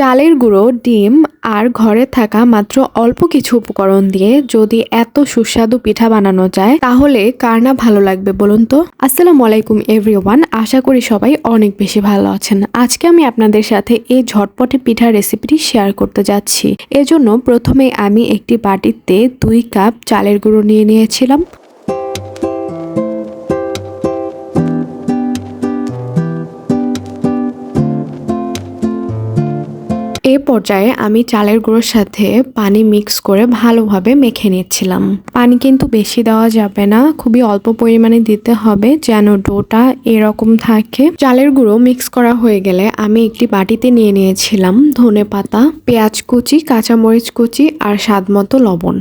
চালের গুঁড়ো, ডিম আর ঘরে থাকা মাত্র অল্প কিছু উপকরণ দিয়ে যদি এত সুস্বাদু পিঠা বানানো যায়, তাহলে কার না ভালো লাগবে বলুন তো? আসসালামু আলাইকুম এভরিওয়ান, আশা করি সবাই অনেক বেশি ভালো আছেন। আজকে আমি আপনাদের সাথে এই ঝটপটে পিঠার রেসিপিটি শেয়ার করতে যাচ্ছি। এজন্য প্রথমে আমি একটি বাটিতে দুই কাপ চালের গুঁড়ো নিয়ে নিয়েছিলাম। পর্যায়ে আমি চালের গুঁড়োর সাথে পানি মিক্স করে ভালোভাবে মেখে নিচ্ছিলাম। পানি কিন্তু বেশি দেওয়া যাবে না, খুবই অল্প পরিমাণে দিতে হবে যেন ডোটা এরকম থাকে। চালের গুঁড়ো মিক্স করা হয়ে গেলে আমি একটি বাটিতে নিয়ে নিয়েছিলাম ধনে পাতা পেঁয়াজ কুচি, কাঁচামরিচ কুচি আর স্বাদ মতো লবণ।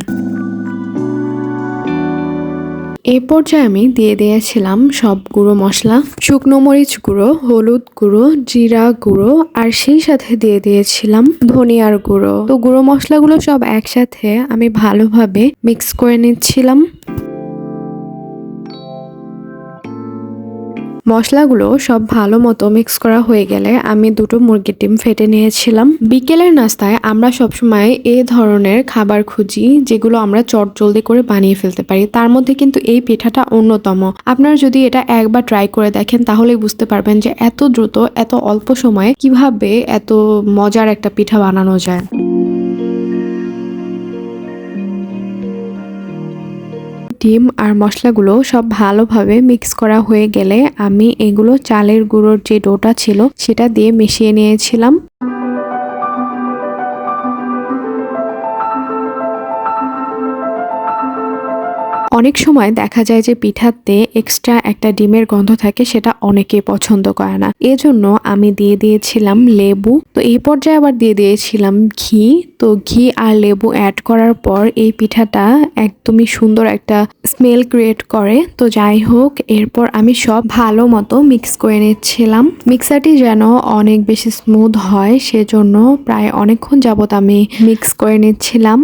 এই পর্যায়ে আমি দিয়ে দিয়েছিলাম সব গুঁড়ো মশলা, শুকনো মরিচ গুঁড়ো, হলুদ গুঁড়ো, জিরা গুঁড়ো, আর সেই সাথে দিয়ে দিয়েছিলাম ধনিয়ার গুঁড়ো। তো গুঁড়ো মশলাগুলো সব একসাথে আমি ভালোভাবে মিক্স করে নিচ্ছিলাম। মশলাগুলো সব ভালো মতো মিক্স করা হয়ে গেলে আমি দুটো মুরগির ডিম ফেটে নিয়েছিলাম। বিকেলের নাস্তায় আমরা সবসময় এ ধরনের খাবার খুঁজি, যেগুলো আমরা চট জলদি করে বানিয়ে ফেলতে পারি। তার মধ্যে কিন্তু এই পিঠাটা অন্যতম। আপনারা যদি এটা একবার ট্রাই করে দেখেন, তাহলেই বুঝতে পারবেন যে এত দ্রুত, এত অল্প সময়ে কীভাবে এত মজার একটা পিঠা বানানো যায়। ডিম আর মশলাগুলো সব ভালোভাবে মিক্স করা হয়ে গেলে আমি এগুলো চালের গুঁড়োর যে ডোটা ছিল সেটা দিয়ে মিশিয়ে নিয়েছিলাম। অনেক সময় দেখা যায় যে পিঠাতে এক্সট্রা একটা ডিমের গন্ধ থাকে, সেটা অনেকে পছন্দ করে না। এজন্য আমি দিয়ে দিয়েছিলাম লেবু। তো এই পর্যায়ে আবার দিয়ে দিয়েছিলাম ঘি। তো ঘি আর লেবু অ্যাড করার পর এই পিঠাটা একদমই সুন্দর একটা স্মেল ক্রিয়েট করে। তো যাই হোক, এরপর আমি সব ভালো মতো মিক্স করে নিচ্ছিলাম। মিক্সারটি যেন অনেক বেশি স্মুথ হয়, সেজন্য প্রায় অনেকক্ষণ যাবত আমি মিক্স করে নিচ্ছিলাম।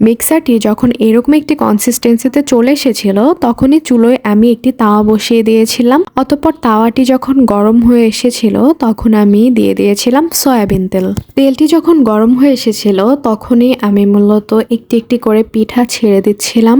মিক্সারটি যখন এরকম একটি কনসিস্টেন্সিতে চলে এসেছিল, তখনই চুলোয় আমি একটি তাওয়া বসিয়ে দিয়েছিলাম। অতঃপর তাওয়াটি যখন গরম হয়ে এসেছিল, তখন আমি দিয়ে দিয়েছিলাম সয়াবিন তেল। তেলটি যখন গরম হয়ে এসেছিল, তখনই আমি মূলত একটি একটি করে পিঠা ছেড়ে দিচ্ছিলাম।